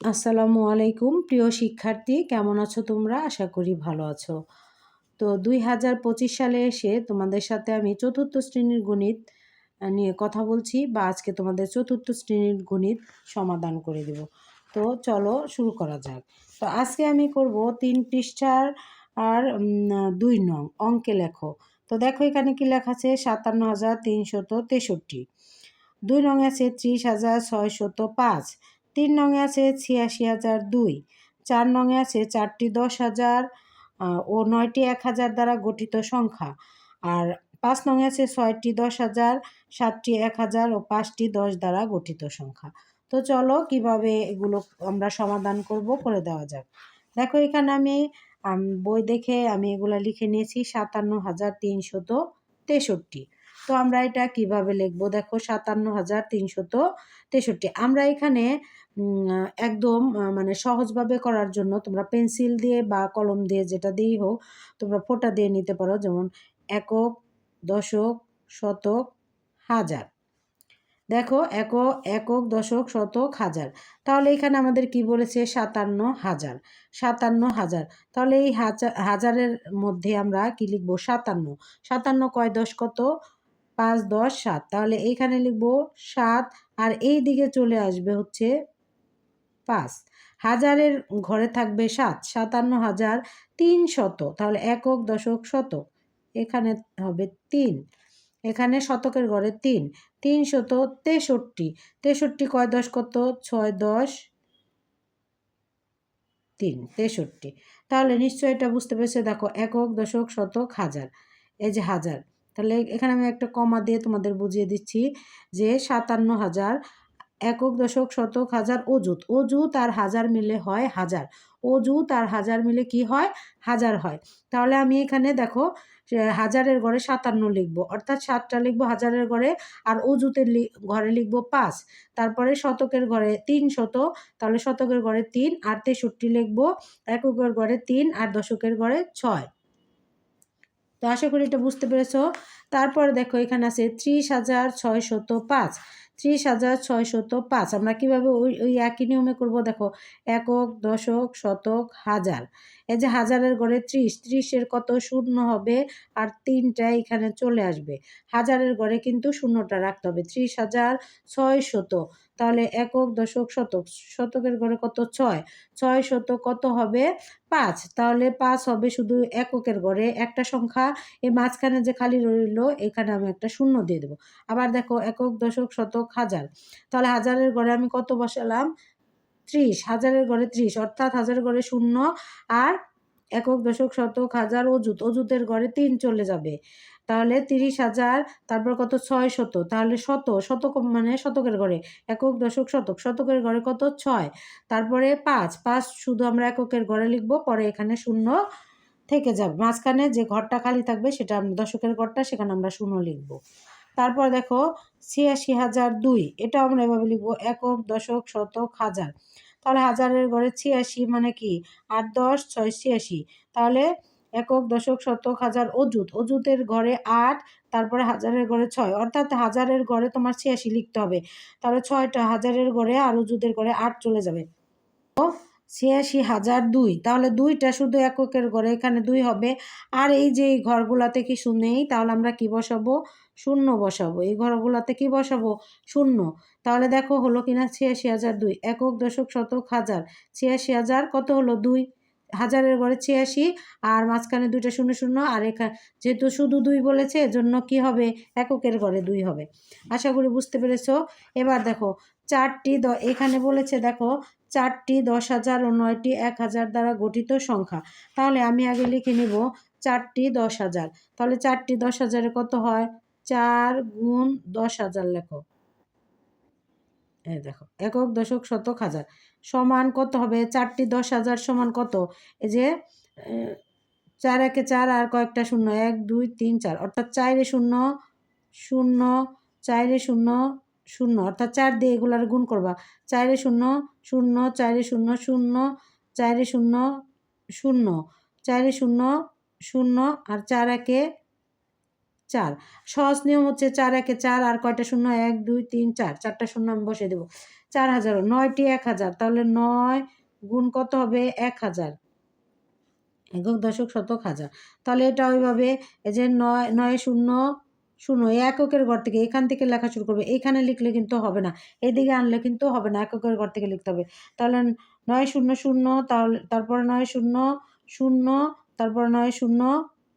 আসসালামু আলাইকুম। প্রিয় শিক্ষার্থী, কেমন আছো তোমরা? আশা করি ভালো আছো। তো দুই হাজার পঁচিশ সালে এসে তোমাদের সাথে আমি চতুর্থ শ্রেণির গণিত নিয়ে কথা বলছি বা আজকে তোমাদের চতুর্থ শ্রেণির গণিত সমাধান করে দেব। তো চলো শুরু করা যাক। তো আজকে আমি করব তিন পৃষ্ঠার আর দুই নং অঙ্কে লেখো। তো দেখো এখানে কি লেখা আছে? সাতান্ন হাজার তিনশত তেষট্টি। দুই নং আছে ত্রিশ হাজার ছয়শত পাঁচ। তিন নঙে আছে ছিয়াশি হাজার দুই, চার নঙে আছে চারটি দশ হাজার ও নয়টি এক হাজার দ্বারা গঠিত সংখ্যা। আর পাঁচ নঙে আছে ছয়টি দশ হাজার, সাতটি এক হাজার ও পাঁচটি দশ দ্বারা গঠিত সংখ্যা। তো চলো কীভাবে এগুলো আমরা সমাধান করব করে দেওয়া যাক। দেখো এখানে আমি, বই দেখে আমি এগুলো লিখে নিয়েছি সাতান্ন হাজার তিনশত তেষট্টি। তো আমরা এটা কীভাবে লিখব? দেখো সাতান্ন হাজার তিনশত তেষট্টি। আমরা এখানে একদম মানে সহজভাবে করার জন্য তোমরা পেন্সিল দিয়ে বা কলম দিয়ে যেটা দিয়েই হোক, তোমরা ফোটা দিয়ে নিতে পারো। যেমন একক, দশক, শতক, হাজার। দেখো এক একক, দশক, শতক, হাজার। তাহলে এখানে আমাদের কি বলেছে? সাতান্ন হাজার। সাতান্ন হাজার। তাহলে এই হাজার হাজারের মধ্যে আমরা কি লিখব? সাতান্ন। সাতান্ন কয় দশ কত পাঁচ, দশ, সাত। তাহলে এইখানে লিখব সাত আর এই দিকে চলে আসবে হচ্ছে পাঁচ। হাজারের ঘরে থাকবে সাত, সাতান্ন হাজার তিন শত। তাহলে একক, দশক, শতক। এখানে হবে তিন। এখানে শতকের ঘরে তিন। তিন শত তেষট্টি। তেষট্টি কয় দশ কত? ছয় দশ তিন। তেষট্টি। তাহলে নিশ্চয়ই এটা বুঝতে পেরেছে। দেখো একক, দশক, শতক, হাজার। এই যে হাজার। তাহলে এখানে আমি একটা কমা দিয়ে তোমাদের বুঝিয়ে দিচ্ছি যে সাতান্ন হাজার একক দশক শতক হাজার অজুত অজুত আর হাজার মিলে হয় হাজার। অজুত আর হাজার মিলে কি হয়? হাজার হয়। তাহলে আমি এখানে দেখো হাজারের ঘরে সাতান্ন লিখব। অর্থাৎ সাতটা লিখব হাজারের ঘরে আর অজুতের ঘরে লিখব পাঁচ। তারপরে শতকের ঘরে তিন শত, তাহলে শতকের ঘরে তিন আর তেষট্টি লিখব। এককের ঘরে তিন আর দশকের ঘরে ছয়। তো আশা করি এটা বুঝতে পেরেছ। তারপর দেখো, এখানে আছে ত্রিশ হাজার ছয়শত পাঁচ। ত্রিশ হাজার ছয়শত পাঁচ, আমরা কীভাবে ওই ওই একই নিয়মে করব? দেখো, একক, দশক, শতক, হাজার। এই যে হাজারের গড়ে ত্রিশ, ত্রিশের কত শূন্য হবে? আর তিনটা এখানে চলে আসবে। হাজারের গড়ে কিন্তু শূন্যটা রাখতে হবে। ত্রিশ হাজার ছয় শত তাহলে একক দশক শতক, শতকের ঘরে কত? ছয়। ছয় শতক কত হবে? পাঁচ। তাহলে পাঁচ হবে শুধু এককের ঘরে একটা সংখ্যা। এই মাঝখানে যে খালি রইল, এখানে আমি একটা শূন্য দিয়ে দেবো। আবার দেখো, একক দশক শতক হাজার। তাহলে হাজারের ঘরে আমি কত বসালাম? ত্রিশ। হাজারের ঘরে ত্রিশ, অর্থাৎ হাজারের ঘরে শূন্য। আর একক দশক শতক হাজার অজুত অজুতের ঘরে তিন চলে যাবে। তাহলে তিরিশ হাজার, তারপর কত? ছয় শত। তাহলে শত শতক মানে শতকের ঘরে। একক, দশক, শতক। শতকের ঘরে কত? ছয়। তারপরে পাঁচ। পাঁচ শুধু আমরা এককের ঘরে লিখব, পরে এখানে শূন্য থেকে যাবে। মাঝখানে যে ঘরটা খালি থাকবে, সেটা দশকের ঘরটা, সেখানে আমরা শূন্য লিখব। তারপর দেখো, ছিয়াশি হাজার দুই। এটা আমরা এভাবে লিখব, একক, দশক, শতক, হাজার। তাহলে হাজারের ঘরে ছিয়াশি মানে কি? আট, দশ, ছয়, ছিয়াশি। তাহলে একক দশক শতক হাজার অজুত অজুতের ঘরে আট, তারপরে হাজারের ঘরে ছয়। অর্থাৎ হাজারের ঘরে তোমার ছিয়াশি লিখতে হবে। তাহলে ছয়টা, হাজারের ঘরে আর অজুতের ঘরে আট চলে যাবে। ও ছিয়াশি হাজার দুই। তাহলে দুইটা শুধু এককের ঘরে, এখানে দুই হবে। আর এই যে এই ঘরগুলাতে কি নেই তাহলে আমরা কি বসাবো? শূন্য বসাবো। এই ঘরগুলাতে কি বসাবো? শূন্য। তাহলে দেখো হলো কিনা ছিয়াশি হাজার দুই। একক দশক শতক হাজার। ছিয়াশি হাজার কত হলো? দুই। হাজারের ঘরে ছিয়াশি, আর মাঝখানে দুইটা শূন্য শূন্য, আর এখানে যেহেতু শুধু দুই বলেছে, এজন্য কি হবে? এককের ঘরে দুই হবে। আশা করি বুঝতে পেরেছ? এবার দেখো, চারটি দ, এখানে বলেছে, দেখো, চারটি দশ হাজার ও নয়টি এক হাজার দ্বারা গঠিত সংখ্যা। তাহলে আমি আগে লিখে নিব, চারটি দশ হাজার। তাহলে চারটি দশ হাজারে কত হয়? চার গুণ দশ হাজার লেখো। দেখো, একক দশক শতক হাজার সমান কত হবে? চারটি দশ হাজার সমান কত? এই যে চার একে চার আর কয়েকটা শূন্য, এক, দুই, তিন, চার, অর্থাৎ চারে শূন্য শূন্য, চারে শূন্য শূন্য, অর্থাৎ চার দিয়ে এগুলার গুণ করবা। চারে শূন্য শূন্য, চারে শূন্য শূন্য, চারে শূন্য শূন্য, চারে শূন্য শূন্য, আর চার একে চার। সহজ নিয়ম হচ্ছে চার একে চার, আর কয়টা শূন্য? এক, দুই, তিন, চার। চারটা শূন্য আমি বসে দেবো। চার হাজার। নয়টি এক হাজার। তাহলে নয় গুণ কত হবে? এক হাজার। একক দশক শতক হাজার। তাহলে এটা ওইভাবে এই যে নয় নয় শূন্য শূন্য এককের ঘর থেকে এখান থেকে লেখা শুরু করবে। এখানে লিখলে কিন্তু হবে না। এদিকে আনলে কিন্তু হবে না। এককের ঘর থেকে লিখতে হবে। তাহলে নয় শূন্য শূন্য, তাহলে তারপরে নয় শূন্য শূন্য, তারপর নয় শূন্য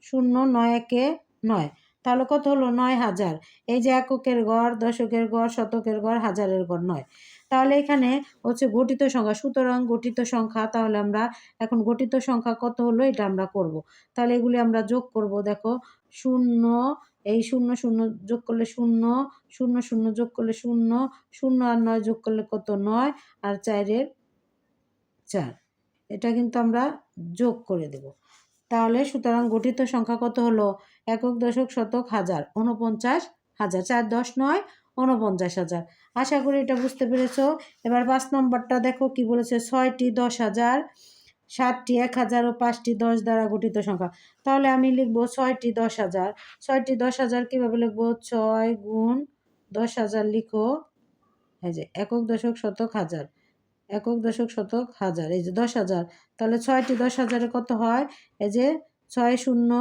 শূন্য, নয় একে নয়। তাহলে কত হলো? নয় হাজার। এই যে এককের গড়, দশকের গড়, শতকের গড়, হাজারের গড় নয়। তাহলে এখানে হচ্ছে গঠিত সংখ্যা। সুতরাং গঠিত সংখ্যা, তাহলে আমরা এখন গঠিত সংখ্যা কত হলো? এটা আমরা করব। তাহলে এগুলি আমরা যোগ করব, দেখো। শূন্য, এই শূন্য শূন্য যোগ করলে শূন্য শূন্য শূন্য যোগ করলে শূন্য শূন্য আর নয় যোগ করলে কত? নয় আর চারের চার। এটা কিন্তু আমরা যোগ করে দেব। তাহলে সুতরাং গঠিত সংখ্যা কত হলো? একক দশক শতক হাজার উনপঞ্চাশ হাজার, চার দশ নয় উনপঞ্চাশ হাজার। আশা করি এটা বুঝতে পেরেছ। এবার পাঁচ নম্বরটা দেখো কি বলেছে, ছয়টি দশ হাজার, সাতটি এক হাজার ও পাঁচটি দশ দ্বারা গঠিত সংখ্যা। তাহলে আমি লিখব ছয়টি দশ হাজার। ছয়টি দশ হাজার কীভাবে লিখব? ছয় গুণ দশ হাজার লিখো। এই যে, একক দশক শতক হাজার। একক দশক শতক হাজার, এই যে দশ হাজার। তাহলে ছয়টি দশ হাজারে কত হয়? এই যে, ছয় শূন্য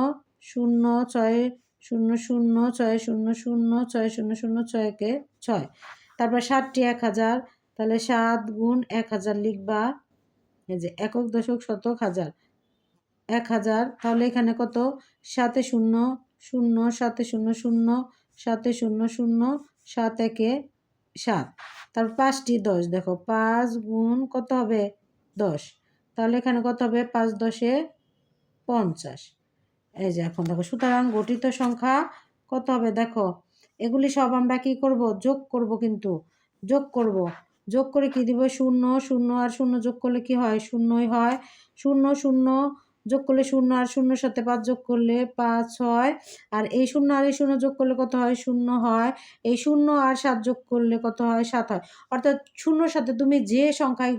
শূন্য ছয়, শূন্য শূন্য ছয়, শূন্য শূন্য ছয়, শূন্য শূন্য ছয়কে ছয়। তারপর ষাটটি এক হাজার, তাহলে সাত গুণ এক হাজার লিখবা, এই যে একক দশক শতক হাজার। এক হাজার, তাহলে এখানে কত? সাতে শূন্য শূন্য, সাতে শূন্য শূন্য, সাতে শূন্য শূন্য, সাত একে সাত। তারপর পাঁচটি দশ, দেখো পাঁচ গুণ কত হবে? দশ। তাহলে এখানে কত হবে? পাঁচ দশে পঞ্চাশ। এই যে এখন দেখো, সুতরাং গঠিত সংখ্যা কত হবে? দেখো, এগুলি সব আমরা কি করব? যোগ করব কিন্তু। যোগ করব। যোগ করে কি দিব? শূন্য শূন্য আর শূন্য যোগ করলে কি হয়? শূন্যই হয়। শূন্য শূন্য যোগ করলে শূন্য আর শূন্যর সাথে পাঁচ যোগ করলে পাঁচ হয়। আর এই শূন্য আর এই শূন্য যোগ করলে কত হয়? শূন্য হয়। এই শূন্য আর সাত যোগ করলে কত হয়? সাত হয়। অর্থাৎ শূন্যর সাথে তুমি যে সংখ্যায়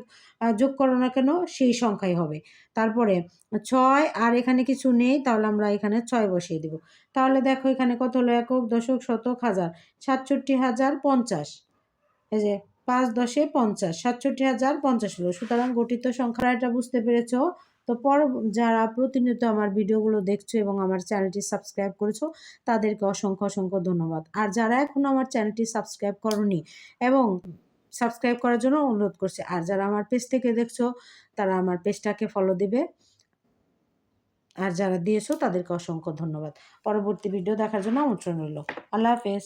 যোগ করো না কেন, সেই সংখ্যাই হবে। তারপরে ছয়, আর এখানে কিছু নেই, তাহলে আমরা এখানে ছয় বসিয়ে দিব। তাহলে দেখো এখানে কত হলো? একক, দশক, শতক, হাজার। সাতষট্টি হাজার পঞ্চাশ। এই যে পাঁচ দশে পঞ্চাশ, সাতষট্টি হাজার পঞ্চাশ হলো। সুতরাং গঠিত সংখ্যা এটা বুঝতে পেরেছ? তো পর যারা প্রতিনিয়ত আমার ভিডিওগুলো দেখছ এবং আমার চ্যানেলটি সাবস্ক্রাইব করেছ, তাদেরকে অসংখ্য অসংখ্য ধন্যবাদ। আর যারা এখনও আমার চ্যানেলটি সাবস্ক্রাইব করনি এবং সাবস্ক্রাইব করার জন্য অনুরোধ করছি, আর যারা আমার পেজ থেকে দেখছ, তারা আমার পেজটাকে ফলো দিবে। আর যারা দিয়েছ, তাদেরকে অসংখ্য ধন্যবাদ। পরবর্তী ভিডিও দেখার জন্য আমন্ত্রণ রইল। আল্লাহ হাফেজ।